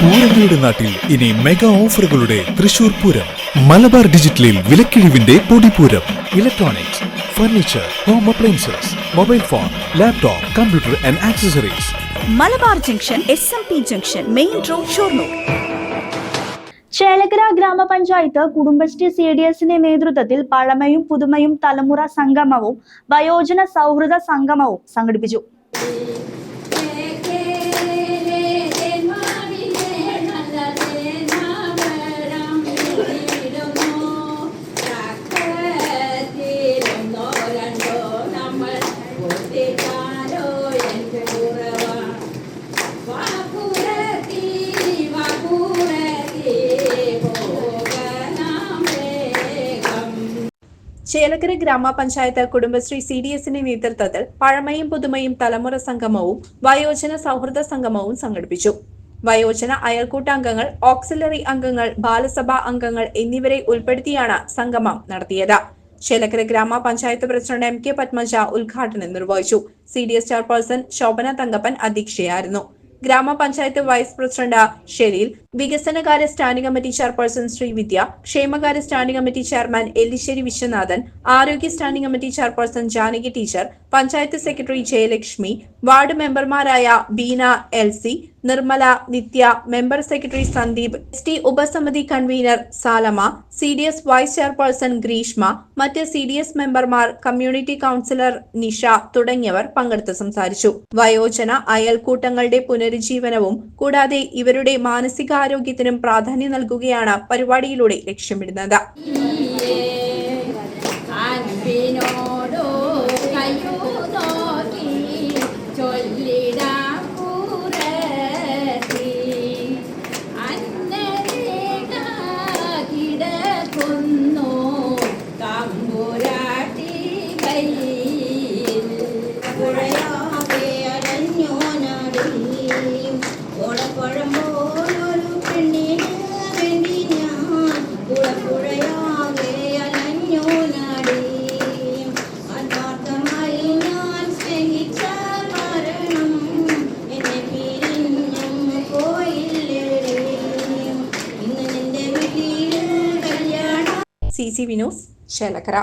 പൂരങ്ങളുടെ നാട്ടിൽ ഇനി മെഗാ ഓഫറുകളുടെ തൃശൂർ പൂരം. മലബാർ ഡിജിറ്റലിൽ വിലക്കിഴിവിന്റെ പൊടിപൂരം. Electronics furniture home appliances mobile phone laptop computer and accessories Malabar junction S M P junction main road Shoranur. Chelakkara ഗ്രാമപഞ്ചായത്ത് Kudumbashree C D എസിന്റെ നേതൃത്വത്തിൽ പഴമയും പുതുമയും തലമുറ സംഗമവും വയോജന സൗഹൃദ സംഗമവും സംഘടിപ്പിച്ചു. ചേലക്കര ഗ്രാമപഞ്ചായത്ത് കുടുംബശ്രീ സി ഡി എസിന്റെ നേതൃത്വത്തിൽ പഴമയും പുതുമയും തലമുറ സംഗമവും വയോജന സൗഹൃദ സംഗമവും സംഘടിപ്പിച്ചു. വയോജന അയൽക്കൂട്ടാംഗങ്ങൾ ഓക്സിലറി അംഗങ്ങൾ ബാലസഭാ അംഗങ്ങൾ എന്നിവരെ ഉൾപ്പെടുത്തിയാണ് സംഗമം നടത്തിയത്. ചേലക്കര ഗ്രാമപഞ്ചായത്ത് പ്രസിഡന്റ് എം കെ പത്മജ ഉദ്ഘാടനം നിർവഹിച്ചു. C D S chairperson Shobhana Thankappan അധ്യക്ഷയായിരുന്നു. ഗ്രാമപഞ്ചായത്ത് വൈസ് പ്രസിഡന്റ് ഷെരീൽ വികസനകാര്യ സ്റ്റാൻഡിംഗ് കമ്മിറ്റി ചെയർപേഴ്സൺ ശ്രീവിദ്യ ക്ഷേമകാര്യ standing committee chairman Ellissery Viswanathan ആരോഗ്യ standing committee chairperson Janaki teacher panchayat secretary Jayalakshmi ward മെമ്പർമാരായ Beena L C Nirmala Nithya member secretary Sandeep S T ഉപസമിതി convener Salama C D S vice chairperson Greeshma മറ്റ് C D S മെമ്പർമാർ community counsellor Nisha തുടങ്ങിയവർ പങ്കെടുത്ത് സംസാരിച്ചു. വയോജന അയൽക്കൂട്ടങ്ങളുടെ പുനരുജ്ജീവനവും കൂടാതെ ഇവരുടെ മാനസികാരോഗ്യത്തിനും പ്രാധാന്യം നൽകുകയാണ് പരിപാടിയിലൂടെ ലക്ഷ്യമിടുന്നത്. C C Vinos Chelakkara